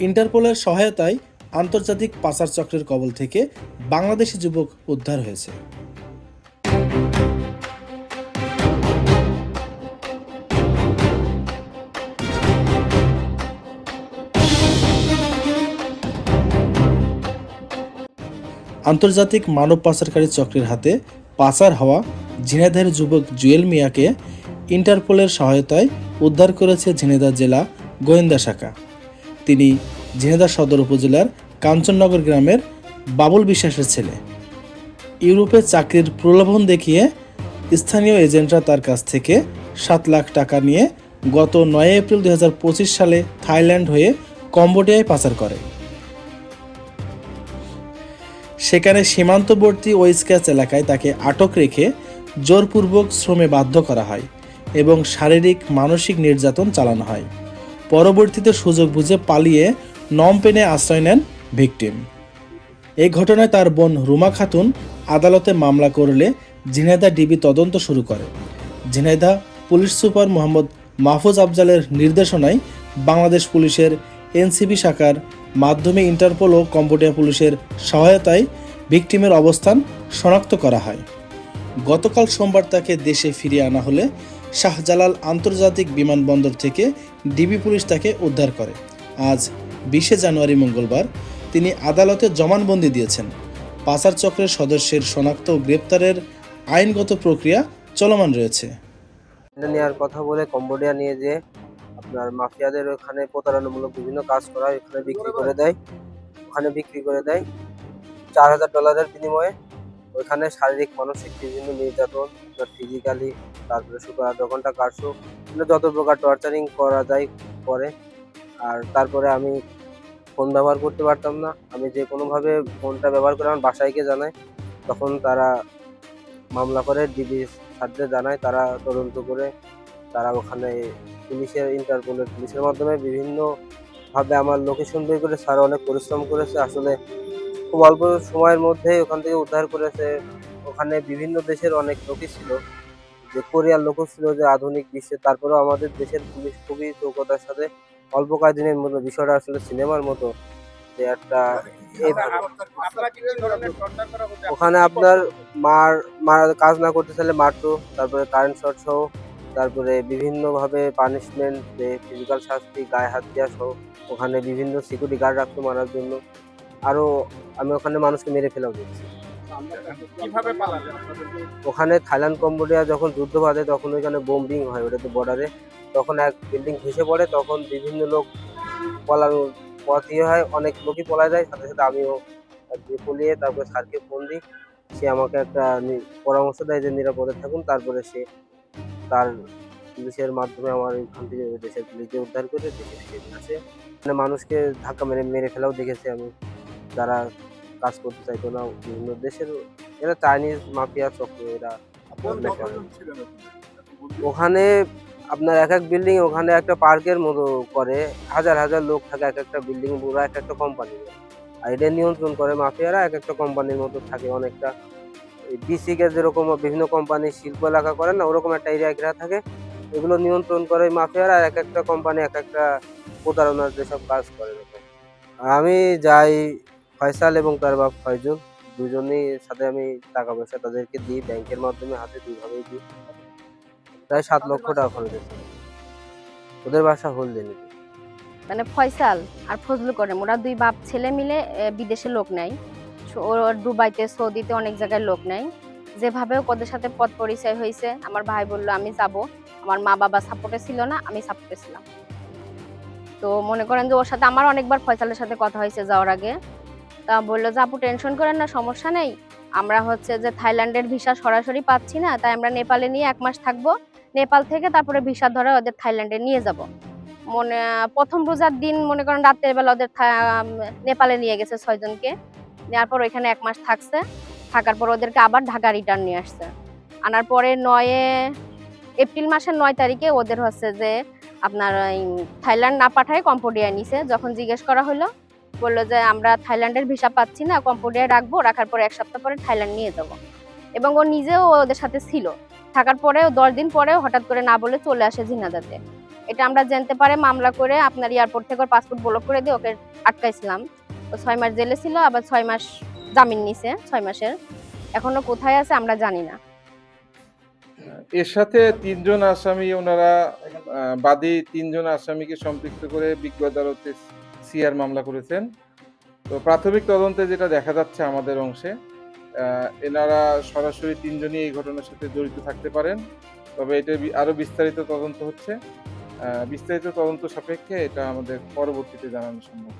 ইন্টারপোলের সহায়তায় আন্তর্জাতিক পাচার চক্রের কবল থেকে বাংলাদেশি যুবক উদ্ধার হয়েছে। আন্তর্জাতিক মানব পাচারকারী চক্রের হাতে পাচার হওয়া ঝিনাইদহের যুবক জুয়েল মিয়াকে ইন্টারপোলের সহায়তায় উদ্ধার করেছে ঝিনাইদহ জেলা গোয়েন্দা শাখা। তিনি ঝিনাইদহ সদর উপজেলার কাঞ্চননগর গ্রামের বাবুল বিশ্বাসের ছেলে। ইউরোপে চাকরির প্রলোভন দেখিয়ে স্থানীয় এজেন্টরা তার কাছ থেকে সাত লাখ টাকা নিয়ে গত নয় এপ্রিল দুই হাজার পঁচিশ সালে থাইল্যান্ড হয়ে কম্বোডিয়ায় পাচার করে। সেখানে সীমান্তবর্তী ওয়েস্ক্যাচ এলাকায় তাকে আটক রেখে জোরপূর্বক শ্রমে বাধ্য করা হয় এবং শারীরিক, মানসিক নির্যাতন চালানো হয়। পরবর্তীতে সুযোগ বুঝে পালিয়ে নমপেনে আশ্রয় নেন ভিকটিম। এই ঘটনায় তার বোন রুমা খাতুন আদালতে মামলা করলে ঝিনাইদা ডিবি তদন্ত শুরু করে। ঝিনাইদা পুলিশ সুপার মোহাম্মদ মাহফুজ আফজালের নির্দেশনায় বাংলাদেশ পুলিশের এনসিবি শাখার মাধ্যমে ইন্টারপোল ও কম্বোডিয়া পুলিশের সহায়তায় ভিকটিমের অবস্থান শনাক্ত করা হয়। গতকাল সোমবার তাকে দেশে ফিরিয়ে আনা হলে শাহজালাল আন্তর্জাতিক বিমানবন্দর থেকে ডিবি পুলিশ তাকে উদ্ধার করে। আজ বিশে জানুয়ারি মঙ্গলবার তিনি আদালতে জমানবন্দি দিয়েছেন। পাচার চক্রের সদস্যের শনাক্ত গ্রেপ্তারের আইনগত প্রক্রিয়া চলমান রয়েছে। নেওয়ার কথা বলে কম্বোডিয়া নিয়ে যে আপনার মাফিয়াদের ওখানে প্রতারণামূলক বিভিন্ন কাজ করা ওখানে বিক্রি করে দেয়। ওখানে বিক্রি করে দেয়। চার হাজার ডলারের বিনিময়ে ওইখানে শারীরিক, মানসিক, বিভিন্ন নির্যাতন ফিজিক্যালি তারপরে আধ ঘণ্টা কাটছো মানে যত প্রকার টর্চারিং করা যায় করে। আর তারপরে আমি ফোন ব্যবহার করতে পারতাম না। আমি যে কোনোভাবে ফোনটা ব্যবহার করে আমার গিয়ে জানাই, তখন তারা মামলা করে ডিবি স্যারদের জানায়, তারা তদন্ত করে, তারা ওখানে পুলিশের, ইন্টারপোলের পুলিশের মাধ্যমে বিভিন্নভাবে আমার লোকেশন বের করে, স্যার অনেক পরিশ্রম করেছে। আসলে খুব অল্প সময়ের মধ্যে ওখান থেকে উদ্ধার করেছে ওখানে বিভিন্ন দেশের অনেক লোকই ছিল। যে কোরিয়ার লোকও ছিল যে আধুনিক বিশ্বে। তারপরেও আমাদের দেশের পুলিশ খুবই চৌকতার সাথে অল্প কয়েকদিনের মতো বিষয়টা আসলে সিনেমার মতো যে একটা ওখানে আপনার মার মার কাজ না করতে চাইলে মারতো, তারপরে কারেন্ট শর্ট সহ, তারপরে বিভিন্নভাবে পানিশমেন্ট যে ফিজিক্যাল শাস্তি, গায়ে হাত দেওয়া সহ, ওখানে বিভিন্ন সিকিউরিটি গার্ড রাখতো মারার জন্য। আরও আমি ওখানে মানুষকে মেরে ফেলাও পালাবে ওখানে থাইল্যান্ড কম্বোডিয়া যখন যুদ্ধ বাঁধে তখন ওইখানে বোম্বিং হয় ওটাতে বর্ডারে তখন এক বিল্ডিং ধসে পড়ে তখন বিভিন্ন লোক পলানোর পথ ইয়ে হয় অনেক লোকই পলা যায়। সাথে সাথে আমিও পলিয়ে তারপরে স্যারকে ফোন দিই। সে আমাকে একটা পরামর্শ দেয় যে নিরাপদে থাকুন। তারপরে সে তার পুলিশের মাধ্যমে আমার এখান থেকে দেশের পুলিশকে উদ্ধার করে দেশে ফিরে আসে। মানে মানুষকে ধাক্কা মেরে মেরে ফেলাও দেখেছি আমি। যারা কাজ করতে চাইতো না বিভিন্ন দেশের এরা চাইনিজ মাফিয়া চক্র এরা। ওখানে আপনার এক এক বিল্ডিং ওখানে একটা পার্কের মতো করে হাজার হাজার লোক থাকে এক একটা বিল্ডিং পুরো এক একটা কোম্পানি আর এটা নিয়ন্ত্রণ করে মাফিয়ারা এক একটা কোম্পানির মতো থাকে অনেকটা। ডিসিকে যেরকম বিভিন্ন কোম্পানি শিল্প এলাকা করে না ওরকম একটা এরিয়া ঘেরা থাকে। এগুলো নিয়ন্ত্রণ করে মাফিয়ারা আর এক একটা কোম্পানি এক একটা প্রতারণার যেসব কাজ করে। আমি যাই ফয়সাল এবং তার বাপ ফয়জুল দুজনেই সাথে আমি টাকা পয়সা তাদেরকে দিই ব্যাংকের মাধ্যমে হাতে দুইভাবেই দিই। প্রায় সাত লক্ষ টাকা খরচ হয়েছে। ওদের বাসা হলদিনি মানে ফয়সাল আর ফজলু করিম ওরা দুই বাপ ছেলে মিলে বিদেশে লোক নেয়। সো ওর দুবাইতে সৌদিতে অনেক জায়গায় লোক নেয়। যেভাবে ওদের সাথে পথ পরিচয় হয়েছে আমার ভাই বলল আমি যাব। আমার মা বাবা সাপোর্টে ছিল না আমি সাপোর্টে ছিলাম। তো মনে করেন যে ওর সাথে আমার অনেকবার ফয়সালের সাথে কথা হয়েছে যাওয়ার আগে। তা বলল যে, আপু টেনশন করেন না, সমস্যা নেই। আমরা হচ্ছে যে, থাইল্যান্ডের ভিসা সরাসরি পাচ্ছি না, তাই আমরা নেপালে নিয়ে এক মাস থাকব। নেপাল থেকে তারপরে ভিসা ধরে ওদের থাইল্যান্ডে নিয়ে যাব। মনে, প্রথম রোজার দিন, মনে করেন রাতের বেলা ওদের নেপালে নিয়ে গেছে ছয়জনকে। নেওয়ার পর ওইখানে এক মাস থাকছে। থাকার পর ওদেরকে আবার ঢাকা রিটার্ন নিয়ে আসছে। আনার পরে নয়ে, এপ্রিল মাসের নয় তারিখে ওদের হচ্ছে যে, আপনার থাইল্যান্ড না পাঠায় কম্বোডিয়া নিছে। যখন জিজ্ঞেস করা হলো বলল যে, আমরা থাইল্যান্ডের ভিসা পাচ্ছি না, কম্বোডিয়ায় রাখব, রাখার পরে এক সপ্তাহ পরে থাইল্যান্ড নিয়ে যাব। এবং ও নিজেও ওদের সাথে ছিল। থাকার পরেও, দশ দিন পরেও হঠাৎ করে না বলে চলে আসে ঝিনাদাতে এটা আমরা জানতে পারে, মামলা করে আপনার এয়ারপোর্ট থেকে পাসপোর্ট ব্লক করে দিয়ে ওকে আটকাইছিলাম। ও ছয় মাস জেলে ছিল, আবার ছয় মাস জামিন নিছে, ছয় মাসের। এখনও কোথায় আছে আমরা জানি না। এর সাথে তিনজন আসামি, ওনারা বাদী তিনজন আসামিকে সম্পৃক্ত করে বিজ্ঞ আদালতে সিআর মামলা করেছেন। তো প্রাথমিক তদন্তে যেটা দেখা যাচ্ছে আমাদের অংশে এনারা সরাসরি তিনজনই এই ঘটনার সাথে জড়িত থাকতে পারেন, তবে এটা আরও আরও বিস্তারিত তদন্ত হচ্ছে। বিস্তারিত তদন্ত সাপেক্ষে এটা আমাদের পরবর্তীতে জানানো সম্ভব।